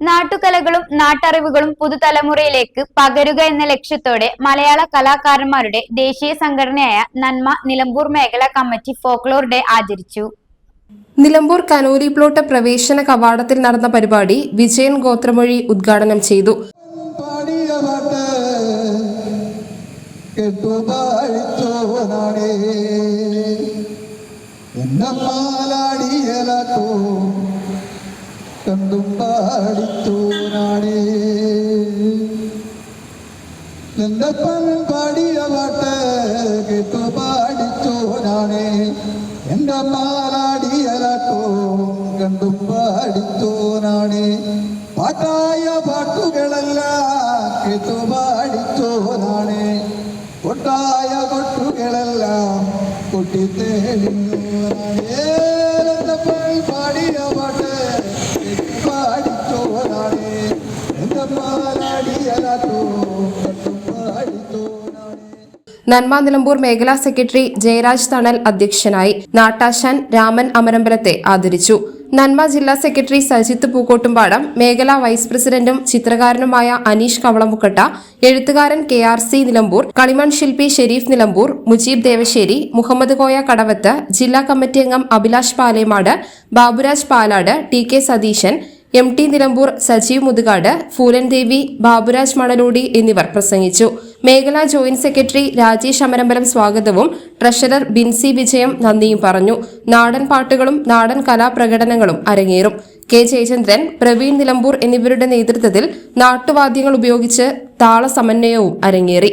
നാട്ടുകലകളും നാട്ടറിവുകളും പുതുതലമുറയിലേക്ക് പകരുക എന്ന ലക്ഷ്യത്തോടെ മലയാള കലാകാരന്മാരുടെ ദേശീയ സംഘടനയായ നന്മ നിലമ്പൂർ മേഖലാ കമ്മിറ്റി ഫോക്ലോർ ഡേ ആചരിച്ചു. നിലമ്പൂർ കനോലി പ്ലോട്ട് പ്രവേശന കവാടത്തിൽ നടന്ന പരിപാടി വിജയൻ ഗോത്രമൊഴി ഉദ്ഘാടനം ചെയ്തു. കേട്ടുപാടിത്തോനാണേ കണ്ടും പാടിത്തോനാണേ എന്തപ്പൻ പാടിയ പാട്ട് കേട്ടു പാടിത്തോനാണേ എന്റെ മാലാടിയലാട്ടവും കണ്ടും പാടിത്തോനാണേ പാട്ടായ പാട്ടുകളെല്ലാം കേട്ടു പാടിത്തോനാണേ കൊട്ടായ കൊട്ടുകളെല്ലാം കൊട്ടിത്തേടിയോനാണേ നന്മ നിലമ്പൂർ മേഖലാ സെക്രട്ടറി ജയരാജ് തണൽ അധ്യക്ഷനായി നാട്ടാശാൻ രാമൻ അമരമ്പലത്തെ ആദരിച്ചു. നന്മ ജില്ലാ സെക്രട്ടറി സജിത്ത് പൂക്കോട്ടുംപാടം മേഖലാ വൈസ് പ്രസിഡന്റും ചിത്രകാരനുമായ അനീഷ് കവളമുക്കട്ട എഴുത്തുകാരൻ കെ ആർ സി നിലമ്പൂർ കളിമൺ ശില്പി ഷെരീഫ് നിലമ്പൂർ മുജീബ് ദേവശ്ശേരി മുഹമ്മദ് കോയ കടവത്ത് ജില്ലാ കമ്മിറ്റി അംഗം Abhilash Palemad Baburaj Palad T K Satheesan M T Nilambur Sajeev Muthukad Phoolan Devi Baburaj Manalody എന്നിവർ പ്രസംഗിച്ചു. മേഖലാ ജോയിന്റ് സെക്രട്ടറി രാജേഷ് അമരമ്പലം സ്വാഗതവും ട്രഷറർ ബിൻസി വിജയം നന്ദിയും പറഞ്ഞു. നാടൻ പാട്ടുകളും നാടൻ കലാപ്രകടനങ്ങളും അരങ്ങേറും. കെ ജയചന്ദ്രൻ പ്രവീൺ നിലമ്പൂർ എന്നിവരുടെ നേതൃത്വത്തിൽ നാട്ടുവാദ്യങ്ങൾ ഉപയോഗിച്ച് താള സമന്വയവും അരങ്ങേറി.